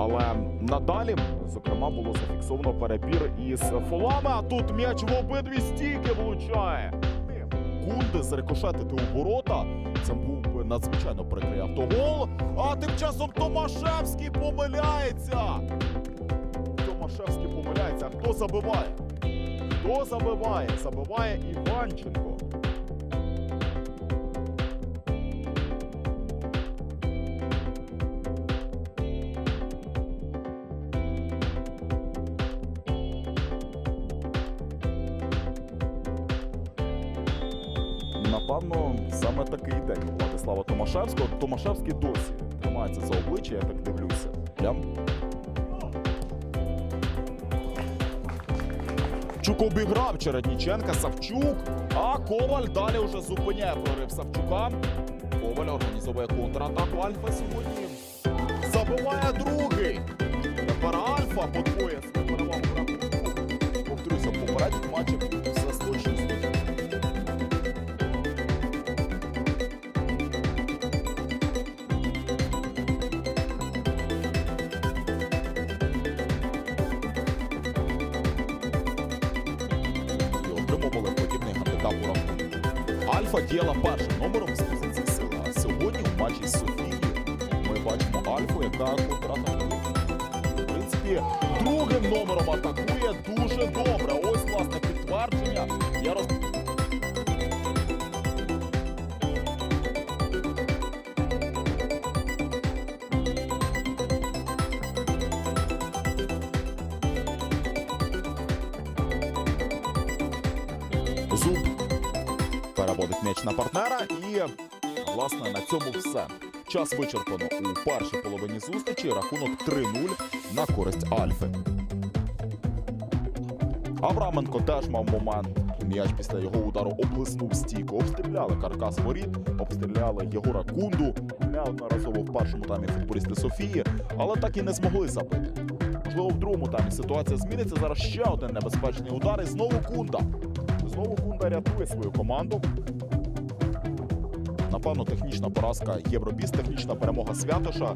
Але надалі, зокрема, було зафіксовано перебір із фолами, а тут м'яч в обидві стійки влучає. Кунди зарикошетити у ворота. Це був би надзвичайно прикрий автогол. А тим часом Томашевський помиляється. Томашевський помиляється. А хто забиває? Хто забиває? Забиває Іванченко. Напевно, саме такий день Владислава Томашевського. Томашевський досі тримається за обличчя, я так дивлюся. Прям. Чук обіграв Чередніченка, Савчук, а Коваль далі вже зупиняє прорив Савчука. Коваль організовує контратаку Альфа сьогодні. Забиває другий. Тепер Альфа подвоє свою перевагу. Повторюся, попередніх матчах рахунку. Першим номером з позиції сьогодні у матчі з ми бачимо Альфу, яка контратакує. В принципі, другим номером атакує дуже добре. Ось власне підтвердження. Я роз... Зуб переводить м'яч на партнера і, власне, на цьому все. Час вичерпано у першій половині зустрічі. Рахунок 3-0 на користь Альфи. Авраменко теж мав момент. М'яч після його удару облизнув стійку. Обстріляли каркас воріт, обстріляли Єгора Кунду. Неодноразово в першому таймі футболісти Софії, але так і не змогли забити. Можливо, в другому таймі ситуація зміниться. Зараз ще один небезпечний удар. І знову Кунда. Знову Кунда рятує свою команду. Напевно, технічна поразка Євробіс, технічна перемога Святоша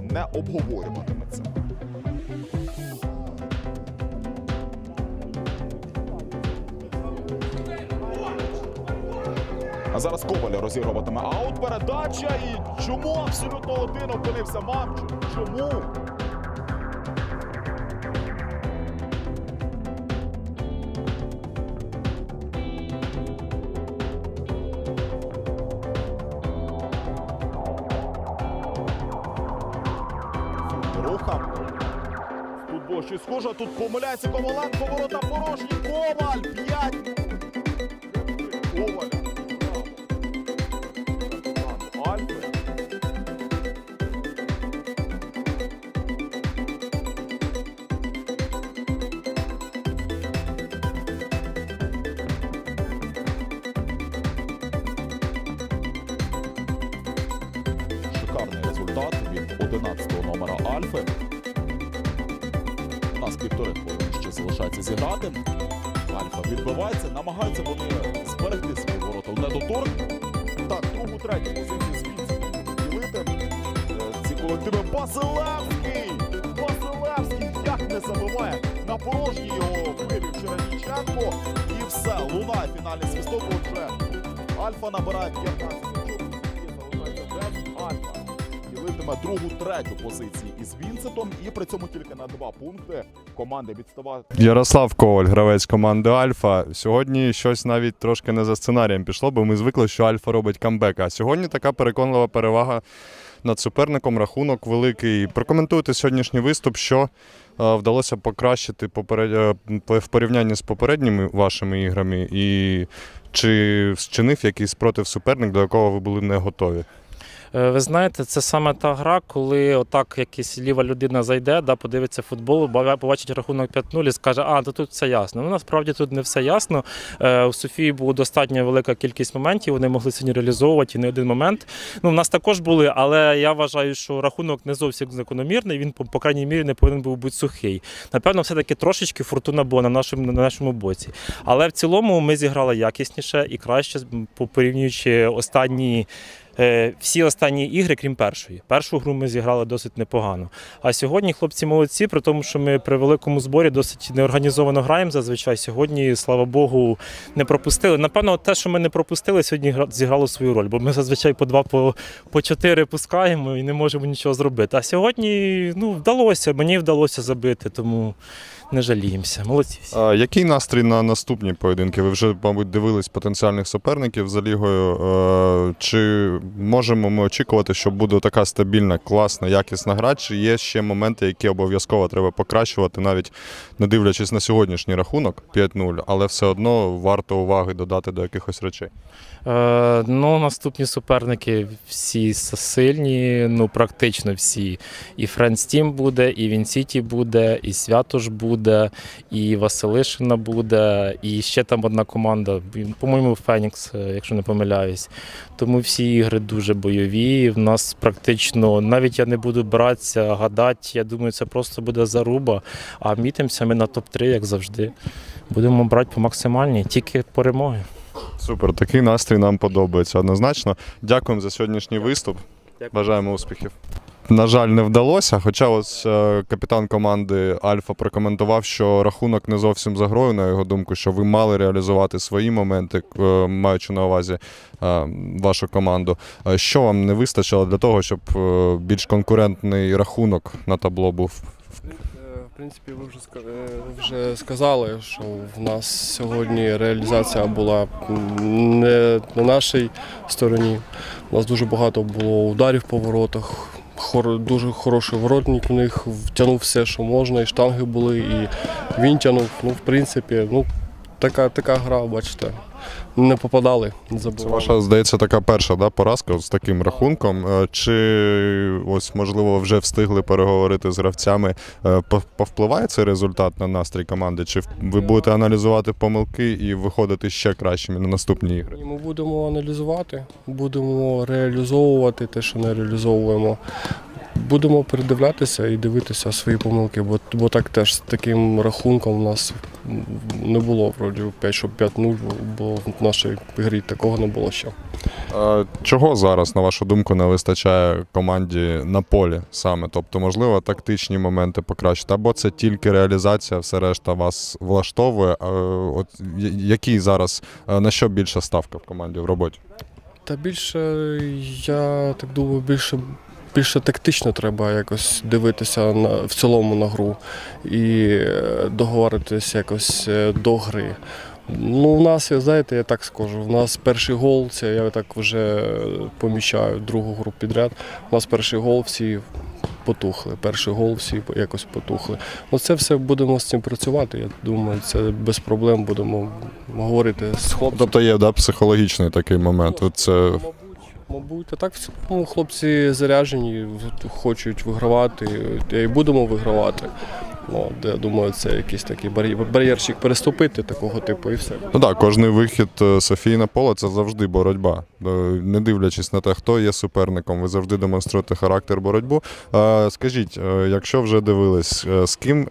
не обговорюватиметься. А зараз Коваль розігруватиме аут передача. І чому абсолютно один опинився Мамчук? Чому? Щось схоже, тут помиляється Коваленко, ворота порожні. Коваль! П'ять! Півтори хвилини ще залишається зіграти. Альфа відбивається, намагаються вони зберегти ворота в недоторк. Так, другу, третю позицію звідси ділити. Е, Ці колективи Басилевський! Басилевський як не забиває. На порожній його вивів Черніченко. І все, лунає фінальний свисток. Отже, Альфа набирає 15 Ділитиме другу, третю позиції із Вінсентом. І при цьому тільки на два пункти команди відставають. Ярослав Коваль, гравець команди Альфа. Сьогодні щось навіть трошки не за сценарієм пішло, бо ми звикли, що Альфа робить камбек. А сьогодні така переконлива перевага над суперником, рахунок великий. Прокоментуйте сьогоднішній виступ, що е, вдалося покращити поперед... е, в порівнянні з попередніми вашими іграми? І чи зчинив якийсь спротив суперник, до якого ви були не готові? Е, Ви знаєте, це саме та гра, коли отак якась ліва людина зайде, да, подивиться футбол, побачить рахунок 5-0 і скаже, а, то тут все ясно. Ну, насправді тут не все ясно. Е, У Софії була достатньо велика кількість моментів, вони могли сьогодні реалізовувати і не один момент. Ну, в нас також були, але я вважаю, що рахунок не зовсім закономірний, він, по, крайній мірі, не повинен був бути сухий. Напевно, все-таки трошечки фортуна була на нашому, на нашому боці. Але в цілому ми зіграли якісніше і краще, по- порівнюючи останні. Е, Всі останні ігри, крім першої. Першу гру ми зіграли досить непогано. А сьогодні хлопці молодці, при тому, що ми при великому зборі досить неорганізовано граємо зазвичай. Сьогодні, слава Богу, не пропустили. Напевно, те, що ми не пропустили, сьогодні зіграло свою роль, бо ми зазвичай по два, по, по чотири пускаємо і не можемо нічого зробити. А сьогодні ну, вдалося, мені вдалося забити, тому не жаліємося. Молодці всі. А який настрій на наступні поєдинки? Ви вже, мабуть, дивились потенціальних суперників за лігою. Е, Чи можемо ми очікувати, що буде така стабільна, класна, якісна гра? Чи є ще моменти, які обов'язково треба покращувати, навіть не дивлячись на сьогоднішній рахунок 5-0, але все одно варто уваги додати до якихось речей? Е, ну, наступні суперники всі сильні, ну практично всі. І Френстім буде, і Вінсіті буде, і Святош буде, і Василишина буде, і ще там одна команда, по-моєму, Фенікс, е, якщо не помиляюсь. Тому всі ігри дуже бойові. В нас практично, навіть я не буду братися, гадати. Я думаю, це просто буде заруба. А мітимося ми на топ-3, як завжди. Будемо брати по максимальній, тільки перемоги. Супер, такий настрій нам подобається однозначно. Дякуємо за сьогоднішній виступ. Бажаємо успіхів. На жаль, не вдалося. Хоча ось е, капітан команди Альфа прокоментував, що рахунок не зовсім за грою, на його думку, що ви мали реалізувати свої моменти, е, маючи на увазі е, вашу команду. Що вам не вистачило для того, щоб більш конкурентний рахунок на табло був? Принципі, ви вже е, вже сказали, що в нас сьогодні реалізація була не на нашій стороні. У нас дуже багато було ударів по воротах. Хор, дуже хороший воротник у них втягнув все, що можна, і штанги були, і він тягнув. Ну, в принципі, ну, така, така гра, бачите. Не попадали, Це забували. ваша, здається, така перша да, поразка з таким рахунком. Е, Чи ось можливо вже встигли переговорити з гравцями? Е, по- Повпливає цей результат на настрій команди? Чи ви будете аналізувати помилки і виходити ще кращими на наступні ігри? І Ми будемо аналізувати, будемо реалізовувати те, що не реалізовуємо. Будемо передивлятися і дивитися свої помилки, бо, бо так теж з таким рахунком у нас не було вроді 5, щоб 5-0, бо в нашій грі такого не було ще. Е, Чого зараз, на вашу думку, не вистачає команді на полі саме? Тобто, можливо, тактичні моменти покращити, або це тільки реалізація, все решта вас влаштовує. Е, От який зараз е, на що більша ставка в команді в роботі? Та більше, я так думаю, більше, більше тактично треба якось дивитися на, в цілому на гру і е, договоритися якось е, до гри. Ну, у нас, знаєте, я так скажу, у нас перший гол, це я так вже помічаю другу гру підряд. У нас перший гол всі потухли. Перший гол всі якось потухли. Ну, це все будемо з цим працювати. Я думаю, це без проблем будемо говорити з хлопцями. Тобто є да, психологічний такий момент. Це Мабуть, а так в цілому хлопці заряджені, хочуть вигравати, і будемо вигравати. Ну, я думаю, це якийсь такий бар'єр- бар'єрчик переступити такого типу і все. Ну так, кожний вихід е, Софії на поле це завжди боротьба. Е, Не дивлячись на те, хто є суперником, ви завжди демонструєте характер боротьбу. Е, Скажіть, якщо вже дивились, з ким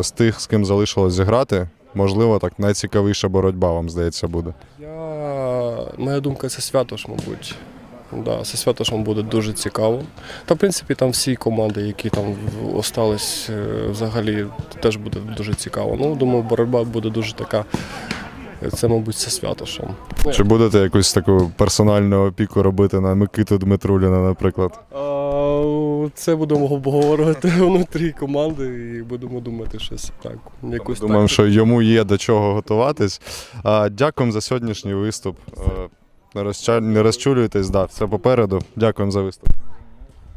з тих, з ким залишилось зіграти, можливо, так найцікавіша боротьба вам здається буде. Я, моя думка, це Святош, мабуть. Да, це Святошем буде дуже цікаво. Та, в принципі, там всі команди, які там в- остались, е, взагалі теж буде дуже цікаво. Ну, думаю, боротьба буде дуже така. Це, мабуть, це Святошем. Чи будете якусь таку персональну опіку робити на Микиту Дмитруліна, наприклад? Це будемо обговорювати внутрі команди і будемо думати щось так. Якусь Думаю, тактику. що йому є до чого готуватись. Дякуємо за сьогоднішній виступ. Не розчулюйтесь, да, все попереду. Дякуємо за виступ.